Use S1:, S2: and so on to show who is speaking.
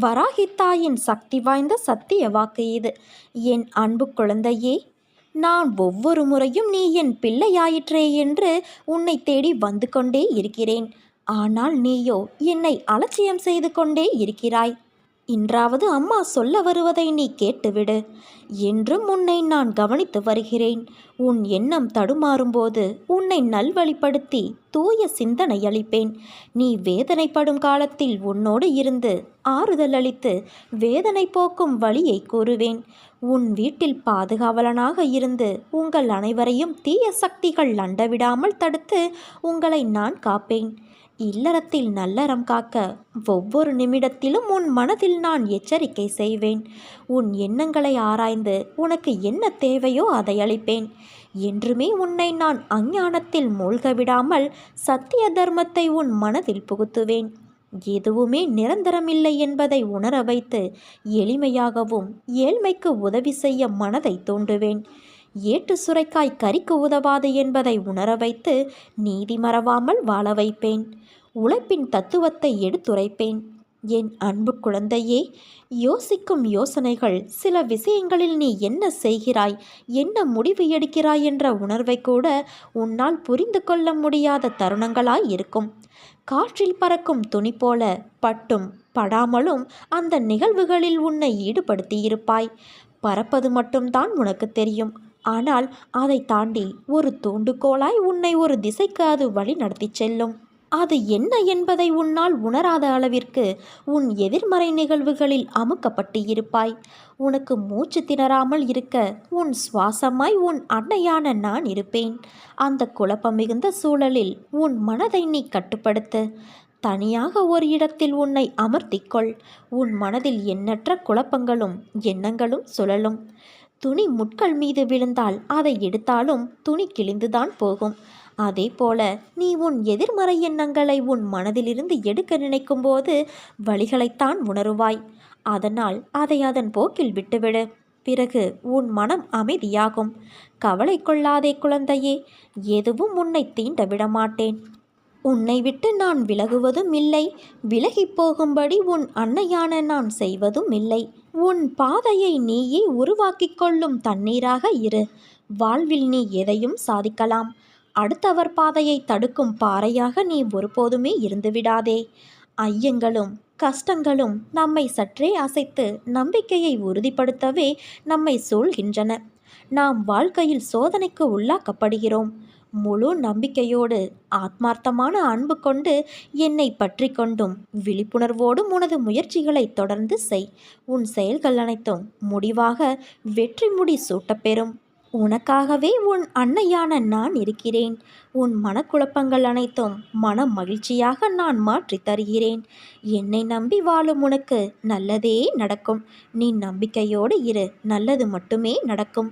S1: வராகித்தாயின் சக்தி வாய்ந்த சத்திய வாக்கு இது. என் அன்பு குழந்தையே நான் ஒவ்வொரு முறையும் நீ என் பிள்ளையாயிற்றே என்று உன்னை தேடி வந்து கொண்டே இருக்கிறேன். ஆனால் நீயோ என்னை அலட்சியம் செய்து கொண்டே இருக்கிறாய். இன்றாவது அம்மா சொல்ல வருவதை நீ கேட்டுவிடு. என்றும் உன்னை நான் கவனித்து வருகிறேன். உன் எண்ணம் தடுமாறும்போது உன்னை நல்வழிப்படுத்தி தூய சிந்தனை அளிப்பேன். நீ வேதனைப்படும் காலத்தில் உன்னோடு இருந்து ஆறுதல் அளித்து வேதனை போக்கும் வழியை கூறுவேன். உன் வீட்டில் பாதுகாவலனாக இருந்து உங்கள் அனைவரையும் தீய சக்திகள் அண்டவிடாமல் தடுத்து உங்களை நான் காப்பேன். இல்லறத்தில் நல்லறம் காக்க ஒவ்வொரு நிமிடத்திலும் உன் மனதில் நான் எச்சரிக்கை செய்வேன். உன் எண்ணங்களை ஆராய்ந்து உனக்கு என்ன தேவையோ அதை அளிப்பேன். என்றுமே உன்னை நான் அஞ்ஞானத்தில் மூழ்க விடாமல் சத்திய தர்மத்தை உன் மனதில் புகுத்துவேன். எதுவுமே நிரந்தரமில்லை என்பதை உணர வைத்து எளிமையாகவும் ஏழ்மைக்கு உதவி செய்ய மனதை தூண்டுவேன். ஏட்டு சுரைக்காய் கறிக்கு உதவாது என்பதை உணர வைத்து நீதி மறவாமல் வாழ வைப்பேன். உழைப்பின் தத்துவத்தை எடுத்துரைப்பேன். என் அன்பு குழந்தையே யோசிக்கும் யோசனைகள் சில விஷயங்களில் நீ என்ன செய்கிறாய் என்ன முடிவு எடுக்கிறாய் என்ற உணர்வை கூட உன்னால் புரிந்து கொள்ள முடியாத தருணங்களாய் இருக்கும். காற்றில் பறக்கும் துணி போல பட்டும் படாமலும் அந்த நிகழ்வுகளில் உன்னை ஈடுபடுத்தியிருப்பாய். பறப்பது மட்டும்தான் உனக்கு தெரியும். ஆனால் அதை தாண்டி ஒரு தூண்டுகோலாய் உன்னை ஒரு திசைக்கு அது வழி நடத்தி செல்லும். அது என்ன என்பதை உன்னால் உணராத அளவிற்கு உன் எதிர்மறை நிகழ்வுகளில் அமுக்கப்பட்டு இருப்பாய். உனக்கு மூச்சு திணறாமல் இருக்க உன் சுவாசமாய் உன் அன்னையான நான் இருப்பேன். அந்த குழப்பம் மிகுந்த சூழலில் உன் மனதை நீ கட்டுப்படுத்து. தனியாக ஒரு இடத்தில் உன்னை அமர்த்திக்கொள். உன் மனதில் எண்ணற்ற குழப்பங்களும் எண்ணங்களும் சுழலும். துணி முட்கள் மீது விழுந்தால் அதை எடுத்தாலும் துணி கிழிந்துதான் போகும். அதே போல நீ உன் எதிர்மறை எண்ணங்களை உன் மனதிலிருந்து எடுக்க நினைக்கும் போது வழிகளைத்தான் உணருவாய். அதனால் அதை அதன் போக்கில் விட்டுவிடு. பிறகு உன் மனம் அமைதியாகும். கவலை கொள்ளாதே குழந்தையே எதுவும் உன்னை தீண்ட விடமாட்டேன். உன்னை விட்டு நான் விலகுவதும் இல்லை. விலகிப் போகும்படி உன் அன்னையான நான் செய்வதும் இல்லை. உன் பாதையை நீயே உருவாக்கிக் கொள்ளும் தண்ணீராக இரு. வாழ்வில் நீ எதையும் சாதிக்கலாம். அடுத்தவர் பாதையை தடுக்கும் பாறையாக நீ ஒருபோதுமே இருந்துவிடாதே. ஐயங்களும் கஷ்டங்களும் நம்மை சற்றே அசைத்து நம்பிக்கையை உறுதிப்படுத்தவே நம்மை சூழ்கின்றன. நாம் வாழ்க்கையில் சோதனைக்கு உள்ளாக்கப்படுகிறோம். முழு நம்பிக்கையோடு ஆத்மார்த்தமான அன்பு கொண்டு என்னை பற்றி கொண்டும் விழிப்புணர்வோடும் உனது முயற்சிகளை தொடர்ந்து செய். உன் செயல்கள் அனைத்தும் முடிவாக வெற்றி முடி சூட்டப்பெறும். உனக்காகவே உன் அன்னையான நான் இருக்கிறேன். உன் மனக்குழப்பங்கள் அனைத்தும் மன மகிழ்ச்சியாக நான் மாற்றி தருகிறேன். என்னை நம்பி வாழும் உனக்கு நல்லதே நடக்கும். நீ நம்பிக்கையோடு இரு. நல்லது மட்டுமே நடக்கும்.